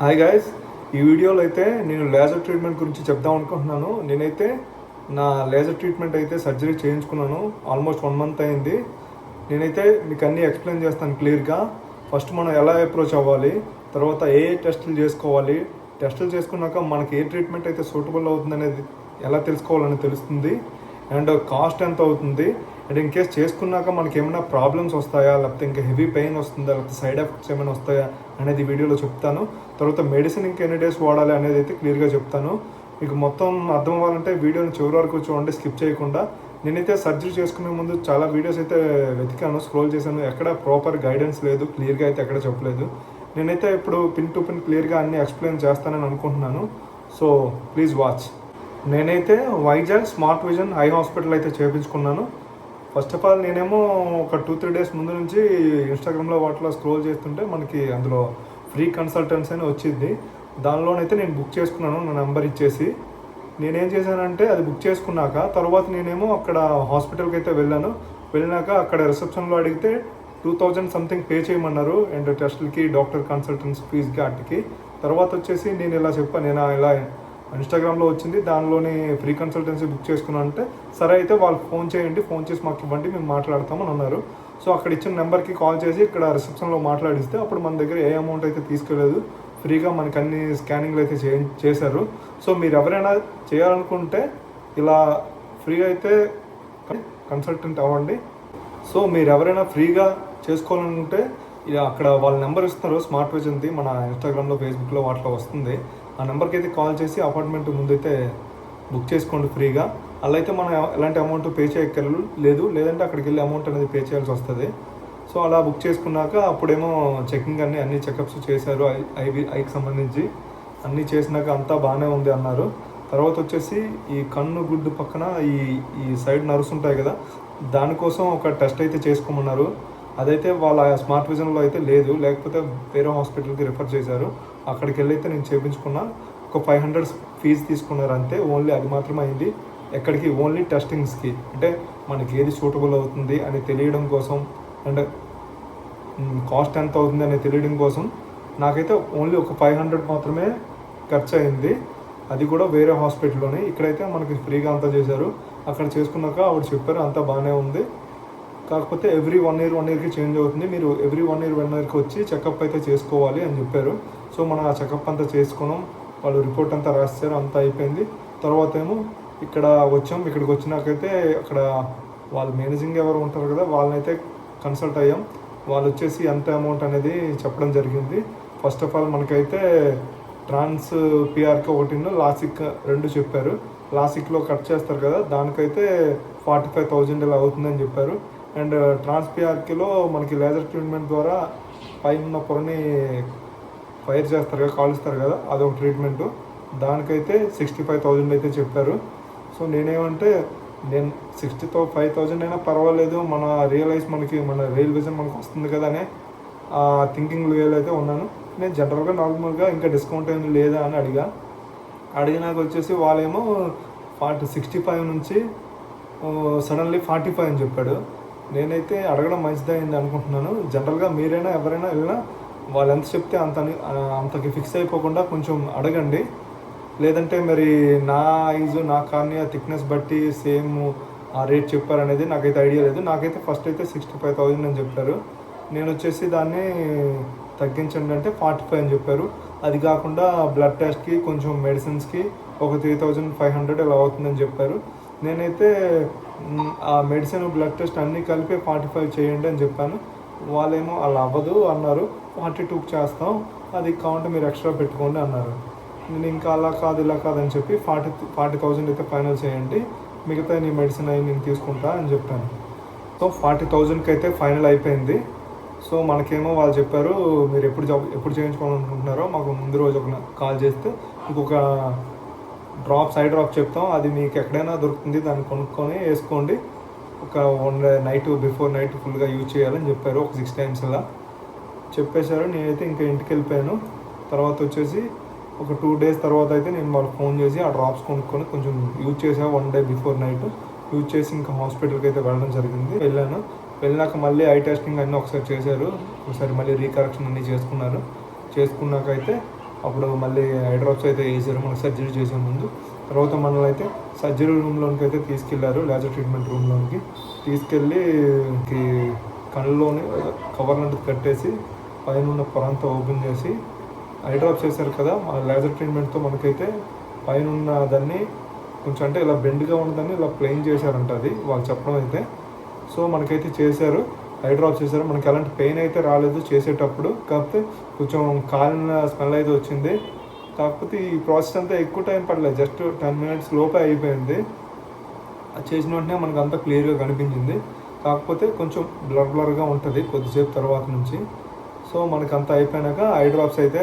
Hi guys ఈ వీడియోలో అయితే నేను లేజర్ ట్రీట్మెంట్ గురించి చెప్దాం అనుకుంటున్నాను. నేనైతే నా లేజర్ ట్రీట్మెంట్ అయితే సర్జరీ చేయించుకున్నాను. ఆల్మోస్ట్ వన్ మంత్ అయింది. నేనైతే మీకు అన్నీ ఎక్స్ప్లెయిన్ చేస్తాను క్లియర్గా ఫస్ట్ మనం ఎలా అప్రోచ్ అవ్వాలి తర్వాత ఏ ఏ టెస్టులు చేసుకోవాలి. టెస్టులు చేసుకున్నాక మనకి ఏ ట్రీట్మెంట్ అయితే సూటబుల్ అవుతుంది అనేది ఎలా తెలుసుకోవాలని తెలుస్తుంది. అండ్ కాస్ట్ ఎంత అవుతుంది. అండ్ ఇన్ కేస్ చేసుకున్నాక మనకి ఏమైనా ప్రాబ్లమ్స్ వస్తాయా? లేకపోతే ఇంకా హెవీ పెయిన్ వస్తుందా? లేకపోతే సైడ్ ఎఫెక్ట్స్ ఏమైనా వస్తాయా? అనేది వీడియోలో చెప్తాను. తర్వాత మెడిసిన్ ఇంకా ఎన్ని డేస్ వాడాలి అనేది అయితే క్లియర్గా చెప్తాను. మీకు మొత్తం అర్థం అవ్వాలంటే వీడియోని చివరి వరకు చూడండి స్కిప్ చేయకుండా. నేనైతే సర్జరీ చేసుకునే ముందు చాలా వీడియోస్ అయితే వెతికాను స్క్రోల్ చేశాను. ఎక్కడ ప్రాపర్ గైడెన్స్ లేదు క్లియర్గా అయితే ఎక్కడ చెప్పలేదు. నేనైతే ఇప్పుడు పిన్ టు పిన్ క్లియర్గా అన్ని ఎక్స్ప్లెయిన్ చేస్తానని అనుకుంటున్నాను. సో ప్లీజ్ వాచ్ నేనైతే Vizag smart vision eye hospital అయితే చేయించుకున్నాను ఫస్ట్ ఆఫ్ ఆల్ నేనేమో ఒక టూ త్రీ డేస్ ముందు నుంచి ఇన్స్టాగ్రామ్లో వాటిలో స్క్రోల్ చేస్తుంటే మనకి అందులో ఫ్రీ కన్సల్టెన్సీ అని వచ్చింది. దానిలోనైతే నేను బుక్ చేసుకున్నాను నా నెంబర్ ఇచ్చేసి. నేనేం చేశానంటే అది బుక్ చేసుకున్నాక తర్వాత నేనేమో అక్కడ హాస్పిటల్కి అయితే వెళ్ళాను. వెళ్ళినాక అక్కడ రిసెప్షన్లో అడిగితే టూ థౌజండ్ సంథింగ్ పే చేయమన్నారు. అండ్ టెస్ట్లకి డాక్టర్ కన్సల్టెన్స్ ఫీజ్కి వాటికి తర్వాత వచ్చేసి నేను ఇలా చెప్పాను నేను ఇలా ఇన్స్టాగ్రామ్లో వచ్చింది. దానిలోని ఫ్రీ కన్సల్టెన్సీ బుక్ చేసుకున్నాను అంటే సరే అయితే వాళ్ళు ఫోన్ చేయండి ఫోన్ చేసి మాకు ఇవ్వండి మేము మాట్లాడతామని అన్నారు. సో అక్కడ ఇచ్చిన నెంబర్కి కాల్ చేసి ఇక్కడ రిసెప్షన్లో మాట్లాడిస్తే అప్పుడు మన దగ్గర ఏ అమౌంట్ అయితే తీసుకోలేదు ఫ్రీగా మనకి అన్ని స్కానింగ్లు అయితే చే చేశారు. సో మీరు ఎవరైనా చేయాలనుకుంటే ఇలా ఫ్రీ అయితే కన్సల్టెంట్ అవ్వండి. సో మీరు ఎవరైనా ఫ్రీగా చేసుకోవాలనుకుంటే ఇక అక్కడ వాళ్ళ నెంబర్ ఇస్తారు స్మార్ట్ విజన్ది మన ఇన్స్టాగ్రామ్లో ఫేస్బుక్లో వాటిలో వస్తుంది. ఆ నెంబర్కి అయితే కాల్ చేసి అపార్ట్మెంట్ ముందైతే బుక్ చేసుకోండి ఫ్రీగా. అలా అయితే మనం ఎలాంటి అమౌంట్ పే చేయక్కర్లేదు లేదు. లేదంటే అక్కడికి వెళ్ళి అమౌంట్ అనేది పే చేయాల్సి వస్తుంది. సో అలా బుక్ చేసుకున్నాక అప్పుడేమో చెకింగ్ అన్ని అన్ని చెకప్స్ చేశారు ఐ ఐవి ఐకి సంబంధించి. అన్నీ చేసినాక అంతా బాగానే ఉంది అన్నారు. తర్వాత వచ్చేసి ఈ కన్ను గుడ్డు పక్కన ఈ ఈ సైడ్ నర్వ్స్ ఉంటాయి కదా దానికోసం ఒక టెస్ట్ అయితే చేసుకోమన్నారు. అదైతే వాళ్ళ స్మార్ట్ విజన్లో అయితే లేదు. లేకపోతే వేరే హాస్పిటల్కి రిఫర్ చేశారు. అక్కడికి వెళ్ళైతే నేను చేయించుకున్నా ఒక ఫైవ్ హండ్రెడ్ ఫీజు తీసుకున్నారు అంతే. ఓన్లీ అది మాత్రమే అయింది. ఎక్కడికి? ఓన్లీ టెస్టింగ్స్కి. అంటే మనకి ఏది సూటబుల్ అవుతుంది అని తెలియడం కోసం అండ్ కాస్ట్ ఎంత అవుతుంది అని తెలియడం కోసం నాకైతే ఓన్లీ ఒక ఫైవ్ హండ్రెడ్ మాత్రమే ఖర్చు అయింది అది కూడా వేరే హాస్పిటల్లోనే. ఇక్కడైతే మనకి ఫ్రీగా అంతా చేశారు. అక్కడ చేసుకున్నాక ఆవిడ చెప్పారు అంతా బాగానే ఉంది. కాకపోతే ఎవ్రీ వన్ ఇయర్ వన్ ఇయర్కి చేంజ్ అవుతుంది. మీరు ఎవ్రీ వన్ ఇయర్ వన్ ఇయర్కి వచ్చి చెకప్ అయితే చేసుకోవాలి అని చెప్పారు. సో మనం ఆ చెకప్ అంతా చేసుకున్నాం. వాళ్ళు రిపోర్ట్ అంతా రాస్తారు అంతా అయిపోయింది. తర్వాత ఏమో ఇక్కడ వచ్చాం. ఇక్కడికి వచ్చినాకైతే అక్కడ వాళ్ళు మేనేజింగ్ ఎవరు ఉంటారు కదా వాళ్ళనైతే కన్సల్ట్ అయ్యాం. వాళ్ళు వచ్చేసి ఎంత అమౌంట్ అనేది చెప్పడం జరిగింది. ఫస్ట్ ఆఫ్ ఆల్ మనకైతే ట్రాన్స్ పిఆర్కి ఒకటి లాసిక్ రెండు చెప్పారు. లాసిక్లో కట్ చేస్తారు కదా దానికైతే ఫార్టీ ఫైవ్ థౌజండ్ ఇలా అవుతుందని చెప్పారు. అండ్ ట్రాన్స్పిఆర్కిలో మనకి లేజర్ ట్రీట్మెంట్ ద్వారా పైన పొరని ఫైర్ చేస్తారు కదా కాలుస్తారు కదా అదొక ట్రీట్మెంట్. దానికైతే సిక్స్టీ ఫైవ్ థౌజండ్ అయితే చెప్పారు. సో నేనేమంటే నేను సిక్స్టీ తో ఫైవ్ థౌజండ్ అయినా పర్వాలేదు మన రియలైజ్ మనకి మన రియల్ విజన్ మనకు వస్తుంది కదా అనే ఆ థింకింగ్ వేలో అయితే ఉన్నాను. నేను జనరల్గా నార్మల్గా ఇంకా డిస్కౌంట్ ఏమి లేదా అని అడిగా. అడిగినాక వచ్చేసి వాళ్ళేమో ఫార్టీ సిక్స్టీ ఫైవ్ నుంచి సడన్లీ ఫార్టీ ఫైవ్ అని చెప్పాడు. నేనైతే అడగడం మంచిదైంది అనుకుంటున్నాను. జనరల్గా మీరైనా ఎవరైనా వెళ్ళినా వాళ్ళు ఎంత చెప్తే అంత అంతకి ఫిక్స్ అయిపోకుండా కొంచెం అడగండి. లేదంటే మరి నా ఐజు నా కార్నియా థిక్నెస్ బట్టి సేమ్ ఆ రేట్ చెప్పారనేది నాకైతే ఐడియా లేదు. నాకైతే ఫస్ట్ అయితే సిక్స్టీ ఫైవ్ థౌజండ్ అని చెప్పారు. నేను వచ్చేసి దాన్ని తగ్గించండి అంటే ఫార్టీ ఫైవ్ అని చెప్పారు. అది కాకుండా బ్లడ్ టెస్ట్కి కొంచెం మెడిసిన్స్కి ఒక త్రీ థౌజండ్ ఫైవ్ హండ్రెడ్ ఇలా అవుతుందని చెప్పారు. నేనైతే ఆ మెడిసిన్ బ్లడ్ టెస్ట్ అన్నీ కలిపి ఫార్టీ ఫైవ్ చేయండి అని చెప్పాను. వాళ్ళేమో అలా అవ్వదు అన్నారు. ఫార్టీ టూకి చేస్తాం. అది కావాలంటే మీరు ఎక్స్ట్రా పెట్టుకోండి అన్నారు. నేను ఇంకా అలా కాదు ఇలా కాదని చెప్పి ఫార్టీ ఫార్టీ థౌజండ్ అయితే ఫైనల్ చేయండి. మిగతా నీ మెడిసిన్ అవి నేను తీసుకుంటా అని చెప్పాను. సో ఫార్టీ థౌజండ్కి అయితే ఫైనల్ అయిపోయింది. సో మనకేమో వాళ్ళు చెప్పారు మీరు ఎప్పుడు జాబ్ ఎప్పుడు చేయించుకోవాలనుకుంటున్నారో మాకు ముందు రోజు ఒక కాల్ చేస్తే ఇంకొక డ్రాప్స్ డ్రాప్ సైడ్ డ్రాప్ చెప్తాం. అది మీకు ఎక్కడైనా దొరుకుతుంది దాన్ని కొనుక్కొని వేసుకోండి. ఒక వన్ నైట్ బిఫోర్ నైట్ ఫుల్గా యూజ్ చేయాలని చెప్పారు ఒక సిక్స్ టైమ్స్ అలా. చెప్పేశారు నేనైతే ఇంకా ఇంటికి వెళ్ళిపోయాను. తర్వాత వచ్చేసి ఒక టూ డేస్ తర్వాత అయితే నేను వాళ్ళకి ఫోన్ చేసి ఆ డ్రాప్స్ కొనుక్కొని కొంచెం యూజ్ చేసా one day before night. Use చేసి ఇంకా హాస్పిటల్కి అయితే వెళ్ళడం జరిగింది. వెళ్ళాను. వెళ్ళినాక మళ్ళీ ఐ టెస్టింగ్ అన్నీ ఒకసారి చేశారు. ఒకసారి మళ్ళీ రీకరెక్షన్ అన్నీ చేసుకున్నారు చేసుకున్నాక అయితే అప్పుడు మళ్ళీ ఐ డ్రాప్స్ అయితే వేసారు మనకు సర్జరీ చేసే ముందు. తర్వాత మనల్ని అయితే సర్జరీ రూమ్లోనికి అయితే తీసుకెళ్ళారు లేజర్ ట్రీట్మెంట్ రూమ్లోనికి తీసుకెళ్ళి కళ్ళలోని కవర్ లాంటిది కట్టేసి పైన ఉన్న పొరంతా ఓపెన్ చేసి ఐ డ్రాప్స్ కదా మన లేజర్ ట్రీట్మెంట్తో మనకైతే పైన ఉన్న దాన్ని కొంచెం అంటే ఇలా బెండ్గా ఉన్నదాన్ని ఇలా ప్లెయిన్ చేశారంట అది వాళ్ళు చెప్పడం అయితే. సో మనకైతే చేశారు. ఐ డ్రాప్ చేశారు. మనకి ఎలాంటి పెయిన్ అయితే రాలేదు చేసేటప్పుడు. కాకపోతే కొంచెం కాలిన స్మెల్ అయితే వచ్చింది. కాకపోతే ఈ ప్రాసెస్ అంతా ఎక్కువ టైం పడలేదు. జస్ట్ టెన్ మినిట్స్ లోపే అయిపోయింది. అది చేసిన వెంటనే మనకు అంతా క్లియర్గా కనిపించింది. కాకపోతే కొంచెం బ్లర్ బ్లర్గా ఉంటుంది కొద్దిసేపు తర్వాత నుంచి. సో మనకు అంతా అయిపోయినాక ఐ డ్రాప్స్ అయితే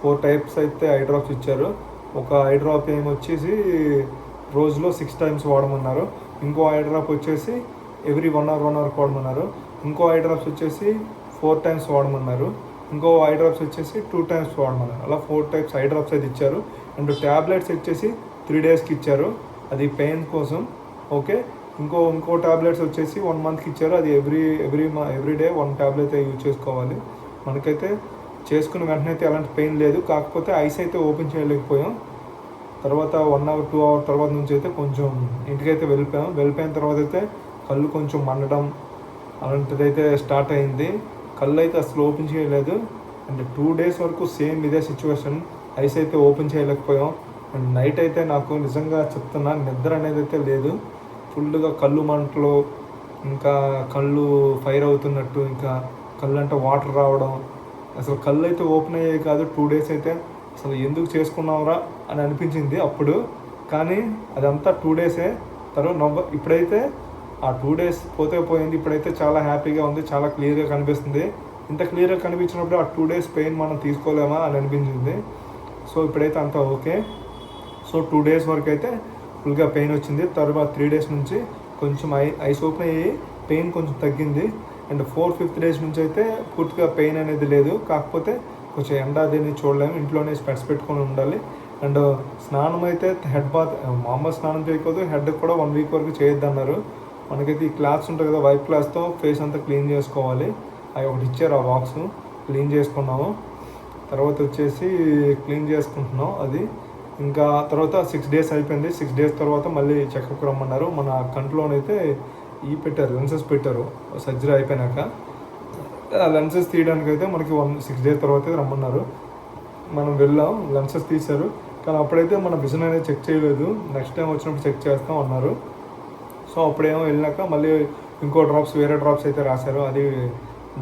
ఫోర్ టైప్స్ అయితే ఐ డ్రాప్స్ ఇచ్చారు. ఒక ఐ డ్రాప్ ఏమి వచ్చేసి రోజులో సిక్స్ టైమ్స్ వాడమన్నారు. ఇంకో ఐ డ్రాప్ వచ్చేసి every one hour one hour వాడమన్నారు. ఇంకో ఐ డ్రాప్స్ వచ్చేసి ఫోర్ టైమ్స్ వాడమన్నారు. ఇంకో ఐ డ్రాప్స్ వచ్చేసి టూ టైమ్స్ వాడమన్నారు. అలా ఫోర్ టైప్స్ ఐ డ్రాప్స్ అయితే ఇచ్చారు. అండ్ ట్యాబ్లెట్స్ వచ్చేసి త్రీ డేస్కి ఇచ్చారు. అది పెయిన్ కోసం. ఓకే ఇంకో ఇంకో టాబ్లెట్స్ వచ్చేసి వన్ మంత్కి ఇచ్చారు. అది every every every day one tablet అయితే యూజ్ చేసుకోవాలి. మనకైతే చేసుకున్న వెంటనే అయితే ఎలాంటి పెయిన్ లేదు. కాకపోతే ఐస్ అయితే ఓపెన్ చేయలేకపోయాం. తర్వాత వన్ అవర్ టూ అవర్ తర్వాత నుంచి అయితే కొంచెం ఇంటికైతే వెళ్ళిపోయాం. వెళ్ళిపోయిన తర్వాత అయితే కళ్ళు కొంచెం మండడం అలాంటిది అయితే స్టార్ట్ అయింది. కళ్ళు అయితే అసలు ఓపెన్ చేయలేదు. అండ్ టూ డేస్ వరకు సేమ్ ఇదే సిచ్యువేషన్. ఐస్ అయితే ఓపెన్ చేయలేకపోయాం. అండ్ నైట్ అయితే నాకు నిజంగా చెప్తున్నా నిద్ర అనేది అయితే లేదు. ఫుల్గా కళ్ళు మంటలు ఇంకా కళ్ళు ఫైర్ అవుతున్నట్టు ఇంకా కళ్ళు అంటే వాటర్ రావడం. అసలు కళ్ళు అయితే ఓపెన్ అయ్యాయి కాదు టూ డేస్ అయితే. అసలు ఎందుకు చేసుకున్నావురా అని అనిపించింది అప్పుడు. కానీ అదంతా టూ డేసే. తర్వాత నవ్వ ఇప్పుడైతే ఆ టూ డేస్ పోతే పోయింది. ఇప్పుడైతే చాలా హ్యాపీగా ఉంది. చాలా క్లియర్గా కనిపిస్తుంది. ఇంత క్లియర్గా కనిపించినప్పుడు ఆ టూ డేస్ పెయిన్ మనం తీసుకోలేమా అని అనిపించింది. సో ఇప్పుడైతే అంతా ఓకే. సో టూ డేస్ వరకు అయితే ఫుల్గా పెయిన్ వచ్చింది. తర్వాత త్రీ డేస్ నుంచి కొంచెం ఐ ఐస్ ఓపెన్ అయ్యి పెయిన్ కొంచెం తగ్గింది. అండ్ ఫోర్ ఫిఫ్త్ డేస్ నుంచి అయితే పూర్తిగా పెయిన్ అనేది లేదు. కాకపోతే కొంచెం ఎండ దీన్ని చూడలేము. ఇంట్లోనే స్పెట్స్ పెట్టుకొని ఉండాలి. అండ్ స్నానం అయితే హెడ్ బాత్ మామూలు స్నానం చేయకూడదు. హెడ్ కూడా వన్ వీక్ వరకు చేయొద్దు అన్నారు మనకైతే ఈ క్లాత్స్ ఉంటాయి కదా వైట్ క్లాత్తో ఫేస్ అంతా క్లీన్ చేసుకోవాలి. అవి ఒకటి ఇచ్చారు ఆ బాక్స్ క్లీన్ చేసుకున్నాము. తర్వాత వచ్చేసి క్లీన్ చేసుకుంటున్నాం అది. ఇంకా తర్వాత సిక్స్ డేస్ అయిపోయింది. సిక్స్ డేస్ తర్వాత మళ్ళీ చెకప్కి రమ్మన్నారు. మన కంట్లోనైతే ఈ పెట్టారు లెన్సెస్ పెట్టారు. సర్జరీ అయిపోయినాక. ఆ లెన్సెస్ తీయడానికి అయితే మనకి వన్ సిక్స్ డేస్ తర్వాత అయితే రమ్మన్నారు. మనం వెళ్ళాం లెన్సెస్ తీశారు. కానీ అప్పుడైతే మన విజన్ అనేది చెక్ చేయలేదు. నెక్స్ట్ టైం వచ్చినప్పుడు చెక్ చేస్తాం అన్నారు. సో అప్పుడేమో వెళ్ళినాక మళ్ళీ ఇంకో డ్రాప్స్ వేరే డ్రాప్స్ అయితే రాశారు. అది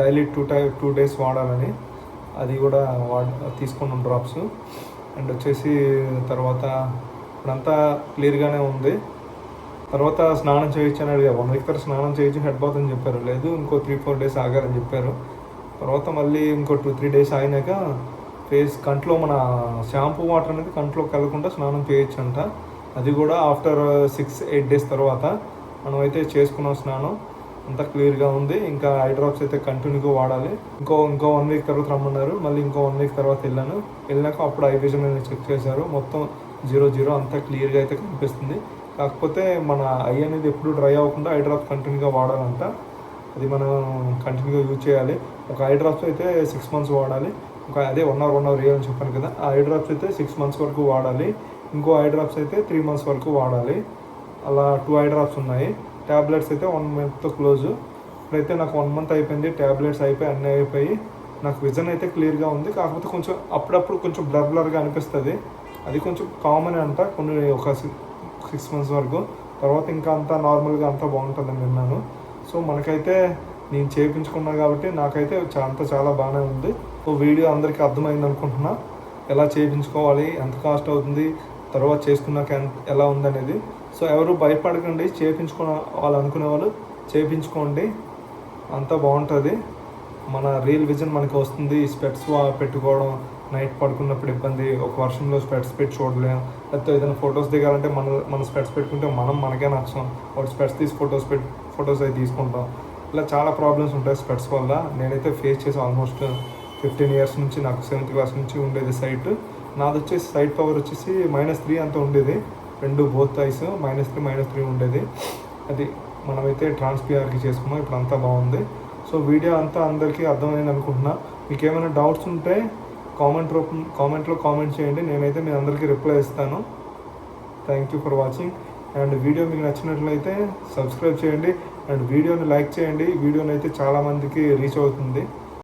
daily two time two days వాడాలని. అది కూడా వాడ తీసుకున్నాం డ్రాప్స్ అండ్ వచ్చేసి తర్వాత ఇప్పుడంతా క్లియర్గానే ఉంది. తర్వాత స్నానం చేయొచ్చు అని అడిగా. వన్ వీక్ తర్వాత స్నానం చేయొచ్చు హెడ్ బాత్ అని చెప్పారు. లేదు ఇంకో త్రీ ఫోర్ డేస్ ఆగారని చెప్పారు. తర్వాత మళ్ళీ ఇంకో టూ త్రీ డేస్ అయినాక ఫేస్ కంట్లో మన షాంపూ వాటర్ అనేది కంట్లో కలగకుండా స్నానం చేయొచ్చు అంట అది కూడా ఆఫ్టర్ సిక్స్ ఎయిట్ డేస్ తర్వాత. మనం అయితే చేసుకున్నాం స్నానం. అంతా క్లియర్గా ఉంది. ఇంకా ఐ డ్రాప్స్ అయితే కంటిన్యూగా వాడాలి. ఇంకో ఇంకో వన్ వీక్ తర్వాత రమ్మన్నారు. మళ్ళీ ఇంకో వన్ వీక్ తర్వాత వెళ్ళాను. వెళ్ళాక అప్పుడు ఐ విజన్ అనేది చెక్ చేశారు. మొత్తం జీరో జీరో అంతా క్లియర్గా అయితే కనిపిస్తుంది. కాకపోతే మన ఐ అనేది ఎప్పుడు డ్రై అవ్వకుండా ఐ డ్రాప్స్ కంటిన్యూగా వాడాలంట. అది మనం కంటిన్యూగా యూజ్ చేయాలి. ఒక ఐ డ్రాప్స్ అయితే సిక్స్ మంత్స్ వాడాలి. ఒక అదే వన్ అవర్ వన్ అవర్ వేయాలని చెప్పాను కదా. ఆ ఐ డ్రాప్స్ అయితే సిక్స్ మంత్స్ వరకు వాడాలి. ఇంకో ఐ డ్రాప్స్ అయితే త్రీ మంత్స్ వరకు వాడాలి. అలా టూ ఐ డ్రాప్స్ ఉన్నాయి. ట్యాబ్లెట్స్ అయితే వన్ మంత్తో క్లోజ్ ఇప్పుడైతే నాకు వన్ మంత్ అయిపోయింది. ట్యాబ్లెట్స్ అయిపోయి అన్నీ అయిపోయి నాకు విజన్ అయితే క్లియర్గా ఉంది. కాకపోతే కొంచెం అప్పుడప్పుడు కొంచెం బ్లర్ బ్లర్గా అనిపిస్తుంది. అది కొంచెం కామన్ అంట కొన్ని ఒక సిక్స్ మంత్స్ వరకు. తర్వాత ఇంకా అంతా నార్మల్గా అంతా బాగుంటుందని విన్నాను. సో మనకైతే నేను చేయించుకున్నాను కాబట్టి నాకైతే అంతా చాలా బాగానే ఉంది. సో వీడియో అందరికీ అర్థమైంది అనుకుంటున్నా ఎలా చేయించుకోవాలి ఎంత కాస్ట్ అవుతుంది? తర్వాత చేసుకున్నాక ఎలా ఉందనేది. సో ఎవరు భయపడకండి చేయించుకున్న వాళ్ళు అనుకునే వాళ్ళు చేయించుకోండి అంతా బాగుంటుంది. మన రియల్ విజన్ మనకి వస్తుంది. స్పెట్స్ పెట్టుకోవడం నైట్ పడుకున్నప్పుడు ఇబ్బంది ఒక వర్షంలో స్పెట్స్ పెట్టి చూడలేం. లేకపోతే ఏదైనా ఫొటోస్ దిగాలంటే మన మన స్పెట్స్ పెట్టుకుంటే మనం మనకే నచ్చం. వాడు స్పెట్స్ తీసి ఫొటోస్ పెట్టి ఫొటోస్ అయితే తీసుకుంటాం. ఇలా చాలా ప్రాబ్లమ్స్ ఉంటాయి స్పెట్స్ వల్ల. నేనైతే ఫేస్ చేసి ఆల్మోస్ట్ ఫిఫ్టీన్ ఇయర్స్ నుంచి నాకు సెవెంత్ క్లాస్ నుంచి ఉండేది సైట్. నాది వచ్చేసి సైడ్ పవర్ వచ్చేసి మైనస్ త్రీ అంత ఉండేది. రెండు both eyes minus three minus three ఉండేది. అది మనమైతే ట్రాన్స్పిఆర్కి చేసుకున్నాం. ఇప్పుడు అంతా బాగుంది. సో వీడియో అంతా అందరికీ అర్థమైంది అనుకుంటున్నా. మీకు ఏమైనా డౌట్స్ ఉంటే కామెంట్ రూపం కామెంట్లో కామెంట్ చేయండి. నేనైతే మీ అందరికీ రిప్లై ఇస్తాను. Thank you for watching and video మీకు నచ్చినట్లయితే సబ్స్క్రైబ్ చేయండి. అండ్ వీడియోని లైక్ చేయండి. వీడియోని అయితే చాలామందికి రీచ్ అవుతుంది.